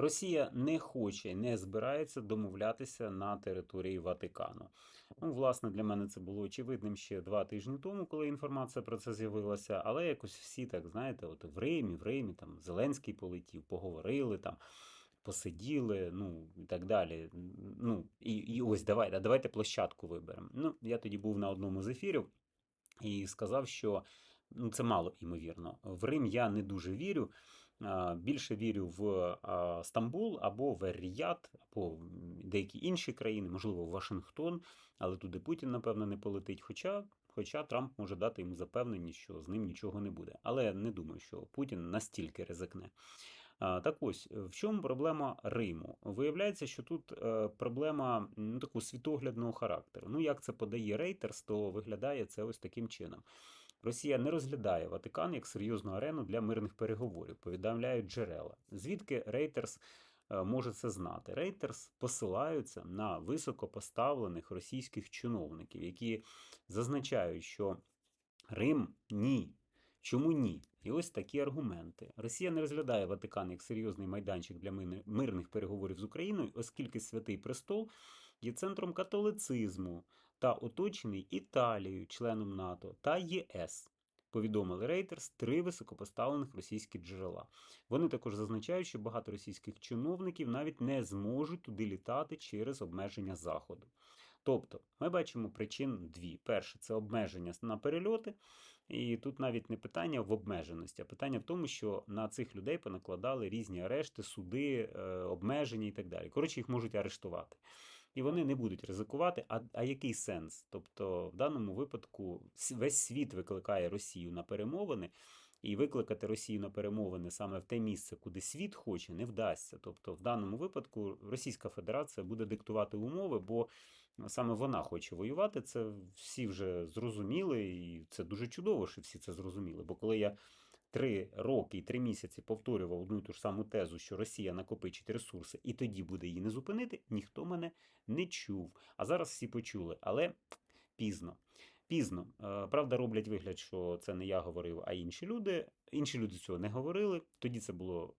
Росія не хоче, не збирається домовлятися на території Ватикану. Ну, власне, для мене це було очевидним ще два тижні тому, коли інформація про це з'явилася. Але якось всі так знаєте, от в Римі, в Римі там Зеленський полетів, поговорили там. Посиділи, ну і так далі. Ну і і ось давайте, давайте площадку виберемо. Ну, я тоді був на одному з ефірів і сказав, що ну це мало імовірно. В Рим я не дуже вірю. Більше вірю в Стамбул або в Ріяд, або деякі інші країни, можливо, в Вашингтон, але туди Путін, напевно, не полетить. Хоча хоча Трамп може дати йому запевнення, що з ним нічого не буде. Але я не думаю, що Путін настільки ризикне. Так ось, в чому проблема Риму? Виявляється, що тут е, проблема ну, такого світоглядного характеру. Ну, як це подає Рейтерс, то виглядає це ось таким чином. Росія не розглядає Ватикан як серйозну арену для мирних переговорів, повідомляють джерела. Звідки Рейтерс може це знати? Рейтерс посилаються на високопоставлених російських чиновників, які зазначають, що Рим ні. Чому ні? І ось такі аргументи. Росія не розглядає Ватикан як серйозний майданчик для мирних переговорів з Україною, оскільки Святий Престол є центром католицизму, та оточений Італією, членом НАТО та ЄС. Повідомили Рейтерс три високопоставлених російські джерела. Вони також зазначають, що багато російських чиновників навіть не зможуть туди літати через обмеження Заходу. Тобто, ми бачимо причин дві: перше це обмеження на перельоти, і тут навіть не питання в обмеженості, а питання в тому, що на цих людей понакладали різні арешти, суди, е, обмеження і так далі. Коротше, їх можуть арештувати і вони не будуть ризикувати. А а який сенс? Тобто, в даному випадку весь світ викликає Росію на перемовини, і викликати Росію на перемовини саме в те місце, куди світ хоче, не вдасться. Тобто, в даному випадку Російська Федерація буде диктувати умови, бо саме вона хоче воювати. Це всі вже зрозуміли, і це дуже чудово, що всі це зрозуміли. Бо коли я три роки і три місяці повторював одну і ту ж саму тезу, що Росія накопичить ресурси, і тоді буде її не зупинити, ніхто мене не чув. А зараз всі почули, але пізно. Пізно. Е, правда, роблять вигляд, що це не я говорив, а інші люди. Інші люди цього не говорили. Тоді це було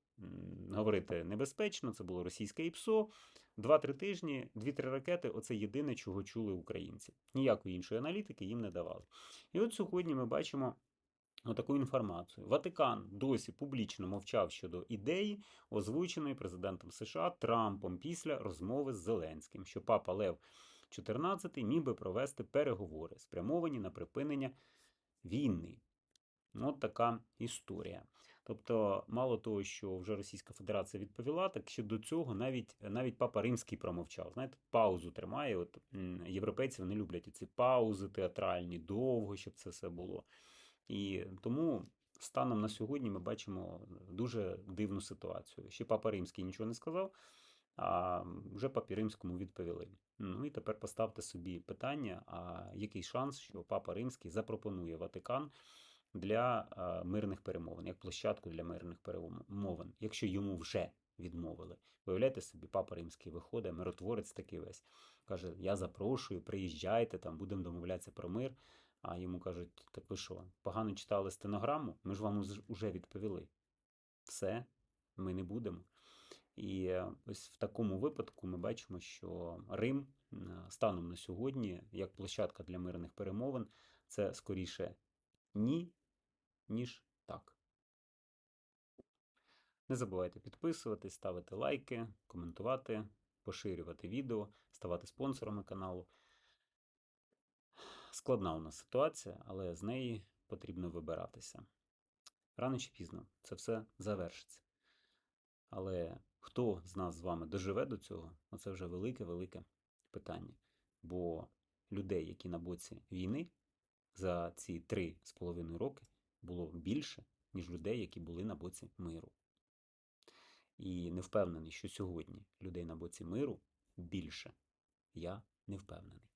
говорити небезпечно, це було російське ІПСО. Два-три тижні, дві-три ракети оце єдине, чого чули українці. Ніякої іншої аналітики їм не давали. І от сьогодні ми бачимо Отаку інформацію. Ватикан досі публічно мовчав щодо ідеї, озвученої президентом США Трампом після розмови з Зеленським, що папа Лев XIV міг би провести переговори, спрямовані на припинення війни. От така історія. Тобто, мало того, що вже Російська Федерація відповіла, так ще до цього навіть навіть Папа Римський промовчав. Знаєте, паузу тримає. От Європейці вони люблять ці паузи театральні, довго, щоб це все було. І тому станом на сьогодні ми бачимо дуже дивну ситуацію. Ще Папа Римський нічого не сказав, а вже Папі Римському відповіли. Ну і тепер поставте собі питання: а який шанс, що Папа Римський запропонує Ватикан для мирних перемовин, як площадку для мирних перемовин, якщо йому вже відмовили. Виявляєте собі, Папа Римський виходить, миротворець такий весь. Каже: Я запрошую, приїжджайте, там будемо домовлятися про мир. А йому кажуть, так ви що, погано читали стенограму? Ми ж вам вже відповіли. Все, ми не будемо. І е, ось в такому випадку ми бачимо, що Рим станом на сьогодні, як площадка для мирних перемовин, це скоріше ні, ніж так. Не забувайте підписуватись, ставити лайки, коментувати, поширювати відео, ставати спонсорами каналу. Складна у нас ситуація, але з неї потрібно вибиратися. Рано чи пізно це все завершиться. Але хто з нас з вами доживе до цього, це вже велике-велике питання. Бо людей, які на боці війни, за ці три з половиною роки було більше, ніж людей, які були на боці миру. І не впевнений, що сьогодні людей на боці миру більше. Я не впевнений.